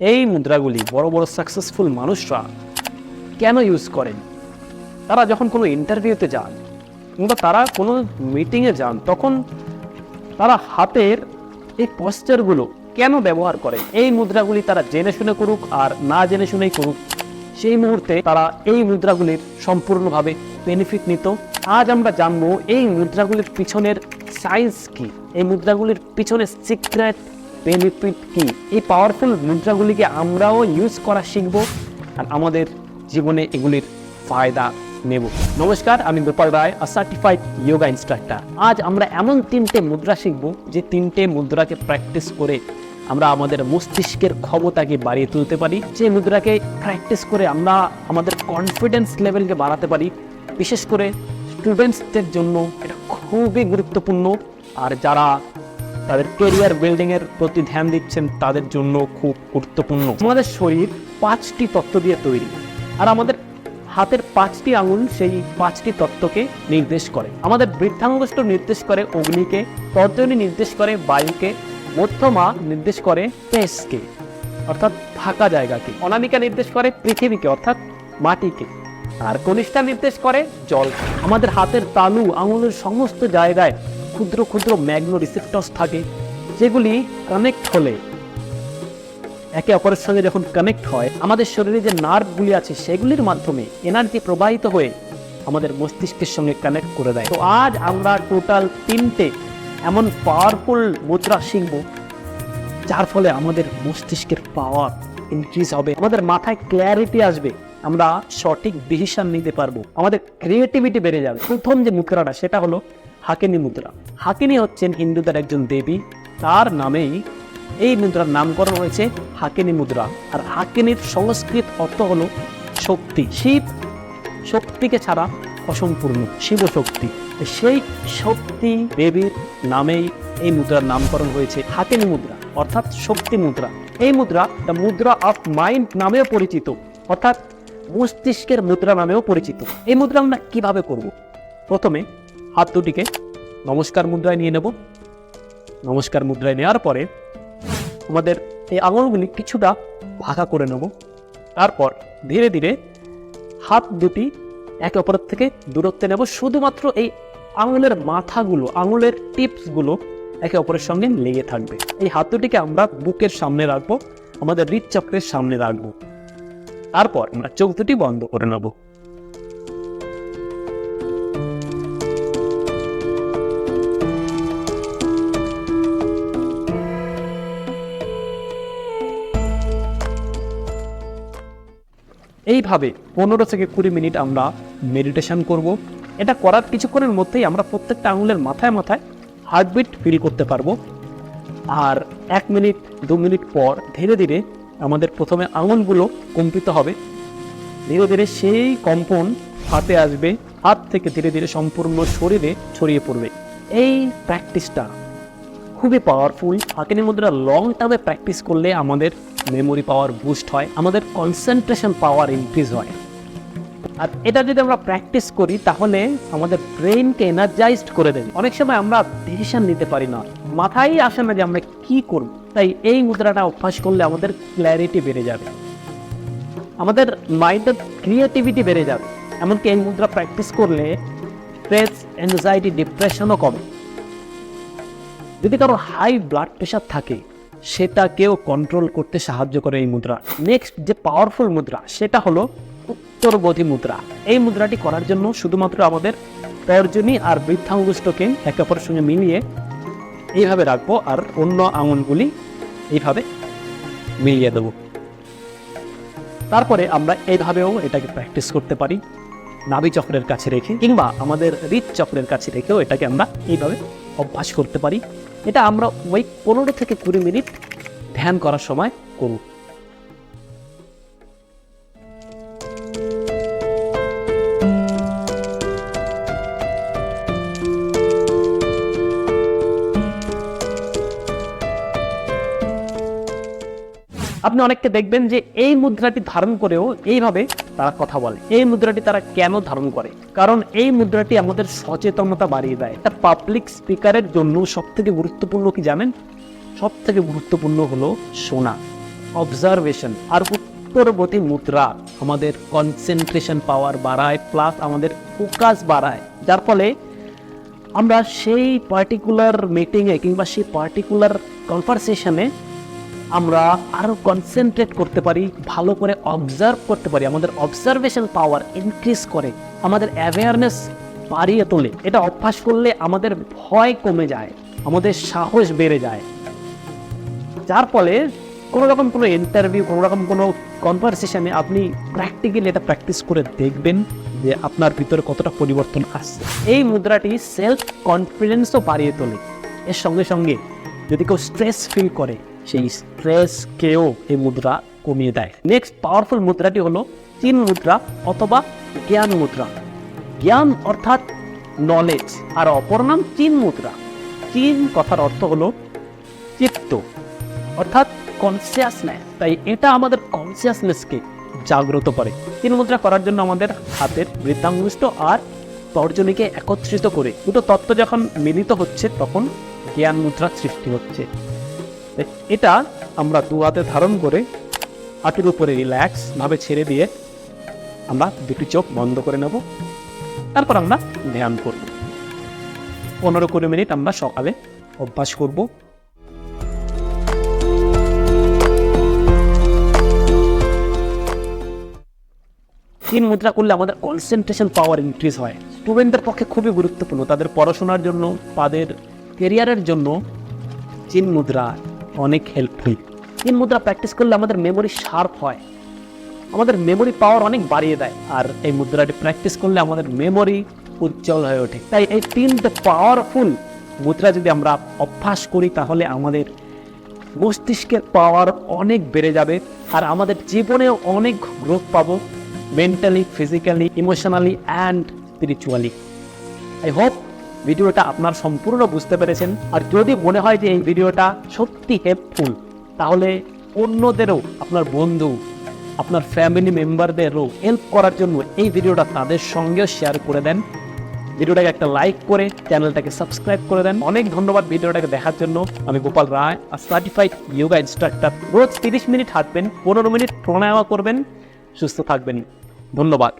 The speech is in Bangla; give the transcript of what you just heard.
এই মুদ্রাগুলি বড় বড় সাকসেসফুল মানুষরা কেন ইউজ করেন? তারা যখন কোনো ইন্টারভিউতে যান কিংবা তারা কোনো মিটিংয়ে যান, তখন তারা হাতের এই পশ্চারগুলো কেন ব্যবহার করে এই মুদ্রাগুলি তারা জেনে শুনে করুক আর না জেনে শুনেই করুক, সেই মুহূর্তে তারা এই মুদ্রাগুলির সম্পূর্ণভাবে বেনিফিট নিত। আজ আমরা জানব এই মুদ্রাগুলির পিছনের সায়েন্স কি? এই মুদ্রাগুলির পিছনের সিক্রেট বেনিফিট কি? এই পাওয়ারফুল মুদ্রাগুলিকে আমরাও ইউজ করা শিখব আর আমাদের জীবনে এগুলির ফায়দা নেব। নমস্কার, আমি Gopal Roy certified yoga instructor আজ আমরা এমন তিনটে মুদ্রা শিখব যে তিনটে মুদ্রাকে প্র্যাকটিস করে আমরা আমাদের মস্তিষ্কের ক্ষমতাকে বাড়িয়ে তুলতে পারি। যে মুদ্রাকে প্র্যাকটিস করে আমরা আমাদের কনফিডেন্স লেভেলকে বাড়াতে পারি। বিশেষ করে স্টুডেন্টসদের জন্য এটা খুবই গুরুত্বপূর্ণ। আর যারা তাদের কেরিয়ার বিল্ডিংয়ের প্রতি ধ্যান দিচ্ছেন তাদের জন্য খুব গুরুত্বপূর্ণ। আমাদের শরীর পাঁচটি তত্ত্ব দিয়ে তৈরি আর আমাদের হাতের পাঁচটি আঙুল সেই পাঁচটি তত্ত্বকে নির্দেশ করে। আমাদের বৃদ্ধাঙ্গুষ্ঠ নির্দেশ করে অগ্নিকে তর্জনী নির্দেশ করে বায়ুকে, মধ্যমা নির্দেশ করে স্পেসকে অর্থাৎ ফাঁকা জায়গাকে, অনামিকা নির্দেশ করে পৃথিবীকে, অর্থাৎ মাটিকে, আর কনিষ্ঠা নির্দেশ করে জল আমাদের হাতের তালু, আঙুলের সমস্ত জায়গায় ক্ষুদ্র ক্ষুদ্র ম্যাগনো রিসেপ্টর্স থাকে, যেগুলি কানেক্ট হলে। একে অপরের সঙ্গে যখন কানেক্ট হয়, আমাদের শরীরে যে নার্ভগুলি আছে, সেগুলির মাধ্যমে এনার্জি প্রবাহিত হয়ে আমাদের মস্তিষ্কের সঙ্গে কানেক্ট করে দেয়। তো আজ আমরা টোটাল তিনটে এমন পাওয়ারফুল মুদ্রা শিখব, যার ফলে আমাদের মস্তিষ্কের পাওয়ার ইনক্রিজ হবে, আমাদের মাথায় ক্ল্যারিটি আসবে, আমরা সঠিক ডিসিশন নিতে পারব, আমাদের ক্রিয়েটিভিটি বেড়ে যাবে। প্রথম যে মুদ্রাটা, সেটা হলো হাকিনী মুদ্রা। হাকিনী হচ্ছেন হিন্দুদের একজন দেবী। তার নামেই এই মুদ্রার নামকরণ হয়েছে হাকিনী মুদ্রা। আর হাকিনীর সংস্কৃত অর্থ হলো শক্তি। শিব শক্তিকে ছাড়া অসম্পূর্ণ, শিব শক্তি। সেই শক্তি দেবীর নামেই এই মুদ্রার নামকরণ হয়েছে হাকিনী মুদ্রা, অর্থাৎ শক্তি মুদ্রা। এই মুদ্রা দ্য মুদ্রা অফ মাইন্ড নামেও পরিচিত, অর্থাৎ মস্তিষ্কের মুদ্রা নামেও পরিচিত। এই মুদ্রা আমরা কীভাবে করব? প্রথমে হাত দুটিকে নমস্কার মুদ্রায় নিয়ে নেব। নমস্কার মুদ্রায় নেওয়ার পরে আমাদের এই আঙুলগুলি কিছুটা ভাগা করে নেব। তারপর ধীরে ধীরে হাত দুটি একে অপরের থেকে দূরত্বে নেব। শুধুমাত্র এই আঙুলের মাথাগুলো, আঙুলের টিপসগুলো একে অপরের সঙ্গে লেগে থাকবে। এই হাত দুটিকে আমরা বুকের সামনে রাখব, আমাদের হৃদচক্রের সামনে রাখব। তারপর আমরা চোখ দুটি বন্ধ করে নেব। এইভাবে পনেরো থেকে কুড়ি মিনিট আমরা মেডিটেশন করব। এটা করার কিছুক্ষণের মধ্যেই আমরা প্রত্যেকটা আঙুলের মাথায় মাথায় হার্টবিট ফিল করতে পারব। আর এক মিনিট, দু মিনিট পর ধীরে ধীরে আমাদের প্রথমে আঙুলগুলো কম্পিত হবে। ধীরে ধীরে সেই কম্পন হাতে আসবে, হাত থেকে ধীরে ধীরে সম্পূর্ণ শরীরে ছড়িয়ে পড়বে। এই প্র্যাকটিসটা খুবই পাওয়ারফুল হাকিনী মুদ্রা লং টার্মে প্র্যাকটিস করলে আমাদের মেমোরি পাওয়ার বুস্ট হয়, আমাদের কনসেন্ট্রেশন পাওয়ার ইনক্রিজ হয়। আর এটা যদি আমরা প্র্যাকটিস করি, তাহলে আমাদের ব্রেনকে এনার্জাইজড করে দেবে। অনেক সময় আমরা ডিসিশন নিতে পারি না। মাথায় আসে না যে আমরা কি করব। তাই এই মুদ্রাটা অভ্যাস করলে আমাদের ক্ল্যারিটি বেড়ে যাবে। আমাদের মাইন্ডের ক্রিয়েটিভিটি বেড়ে যাবে। এমনকি এই মুদ্রা প্র্যাকটিস করলে স্ট্রেস অ্যাংজাইটি ডিপ্রেশনও কমে। যদি কারও হাই ব্লাড প্রেশার থাকে সেটাকেও কন্ট্রোল করতে সাহায্য করে এই মুদ্রা। নেক্সট যে পাওয়ারফুল মুদ্রা, সেটা হলো উত্তরবোধী মুদ্রা। এই মুদ্রাটি করার জন্য শুধুমাত্র আমাদের তর্জনী আর বৃদ্ধাঙ্গুষ্টকে একে অপরের সঙ্গে মিলিয়ে এইভাবে রাখব, আর অন্য আঙুলগুলি এইভাবে মিলিয়ে দেবো। তারপরে আমরা এইভাবেও এটাকে প্র্যাকটিস করতে পারি, নাভি চক্রের কাছে রেখে, কিংবা আমাদের হৃদ চক্রের কাছে রেখেও এটাকে আমরা এইভাবে অভ্যাস করতে পারি। এটা আমরা ওই পনেরো থেকে কুড়ি মিনিট ধ্যান করার সময় করব। আপনি অনেককে দেখবেন যে এই মুদ্রাটি ধারণ করেও এইভাবে তারা কথা বলে। এই মুদ্রাটি তারা কেন ধারণ করে? কারণ এই মুদ্রাটি আমাদের সচেতনতা বাড়িয়ে দেয়। একটা পাবলিক স্পিকারের জন্য সব থেকে গুরুত্বপূর্ণ কি জানেন? সব থেকে গুরুত্বপূর্ণ হলো শোনা অবজারভেশন আর উত্তরবর্তী মুদ্রা আমাদের কনসেন্ট্রেশন পাওয়ার বাড়ায় প্লাস আমাদের ফোকাস বাড়ায়। যার ফলে আমরা সেই পার্টিকুলার মিটিংয়ে কিংবা সেই পার্টিকুলার কনভারসেশনে আমরা আরও কনসেন্ট্রেট করতে পারি, ভালো করে অবজার্ভ করতে পারি, আমাদের অবজারভেশন পাওয়ার ইনক্রিজ করে, আমাদের অ্যাওয়ারনেস বাড়িয়ে তোলে। এটা অভ্যাস করলে আমাদের ভয় কমে যায়, আমাদের সাহস বেড়ে যায়। যার ফলে কোনো রকম কোনো ইন্টারভিউ কোনো রকম কোনো কনভারসেশনে আপনি প্র্যাকটিক্যালি এটা প্র্যাকটিস করে দেখবেন যে আপনার ভিতরে কতটা পরিবর্তন আসছে। এই মুদ্রাটি সেলফ কনফিডেন্সও বাড়িয়ে তোলে। এর সঙ্গে সঙ্গে যদি কেউ স্ট্রেস ফিল করে সেই স্ট্রেসকেও এই মুদ্রা কমিয়ে দেয়। নেক্সট পাওয়ারফুল মুদ্রাটি হলো চিন মুদ্রা অথবা জ্ঞান মুদ্রা। জ্ঞান অর্থাৎ নলেজ আর অপর নাম চিন মুদ্রা। চিন কথার অর্থ হলো চিত্ত, অর্থাৎ কনসিয়াসনেস তাই এটা আমাদের কনসিয়াসনেসকে জাগ্রত করে। তিন মুদ্রা করার জন্য আমাদের হাতের বৃদ্ধাঙ্গুষ্ট আর তর্জনীকে একত্রিত করে। দুটো তত্ত্ব যখন মিলিত হচ্ছে, তখন জ্ঞান মুদ্রার সৃষ্টি হচ্ছে। এটা আমরা দু হাতে ধারণ করে হাতের উপরে রিল্যাক্স ভাবে ছেড়ে দিয়ে আমরা দুটি চোখ বন্ধ করে নেব। তারপর আমরা ধ্যান করব। পনেরো কুড়ি মিনিট আমরা সকালে অভ্যাস করব। তিন মুদ্রা করলে আমাদের কনসেন্ট্রেশন পাওয়ার ইনক্রিজ হয়। স্টুডেন্টদের পক্ষে খুবই গুরুত্বপূর্ণ। তাদের পড়াশোনার জন্য, তাদের কেরিয়ারের জন্য চিন মুদ্রা অনেক হেল্পফুল চিন মুদ্রা প্র্যাকটিস করলে আমাদের মেমোরি শার্প হয়। আমাদের মেমোরি পাওয়ার অনেক বাড়িয়ে দেয়। আর এই মুদ্রাটি প্র্যাকটিস করলে আমাদের মেমোরি উজ্জ্বল হয়ে ওঠে। তাই এই তিনটে পাওয়ারফুল মুদ্রা যদি আমরা অভ্যাস করি, তাহলে আমাদের মস্তিষ্কের পাওয়ার অনেক বেড়ে যাবে। আর আমাদের জীবনেও অনেক গ্রোথ পাবো mentally physically emotionally and spiritually I hope ভিডিওটা আপনার সম্পূর্ণ বুঝতে পেরেছেন। আর যদি মনে হয় যে এই ভিডিওটা সত্যি হেল্পফুল তাহলে অন্যদেরও, আপনার বন্ধু, আপনার ফ্যামিলি মেম্বারদেরও হেল্প করার জন্য এই ভিডিওটা তাদের সঙ্গেও শেয়ার করে দেন। ভিডিওটাকে একটা লাইক করে চ্যানেলটাকে সাবস্ক্রাইব করে দেন। অনেক ধন্যবাদ ভিডিওটাকে দেখার জন্য। আমি গোপাল রায়, আর সার্টিফাইড যোগা ইনস্ট্রাক্টর রোজ তিরিশ মিনিট হাঁটবেন, পনেরো মিনিট প্রাণায়াম করবেন, সুস্থ থাকবেন। ধন্যবাদ।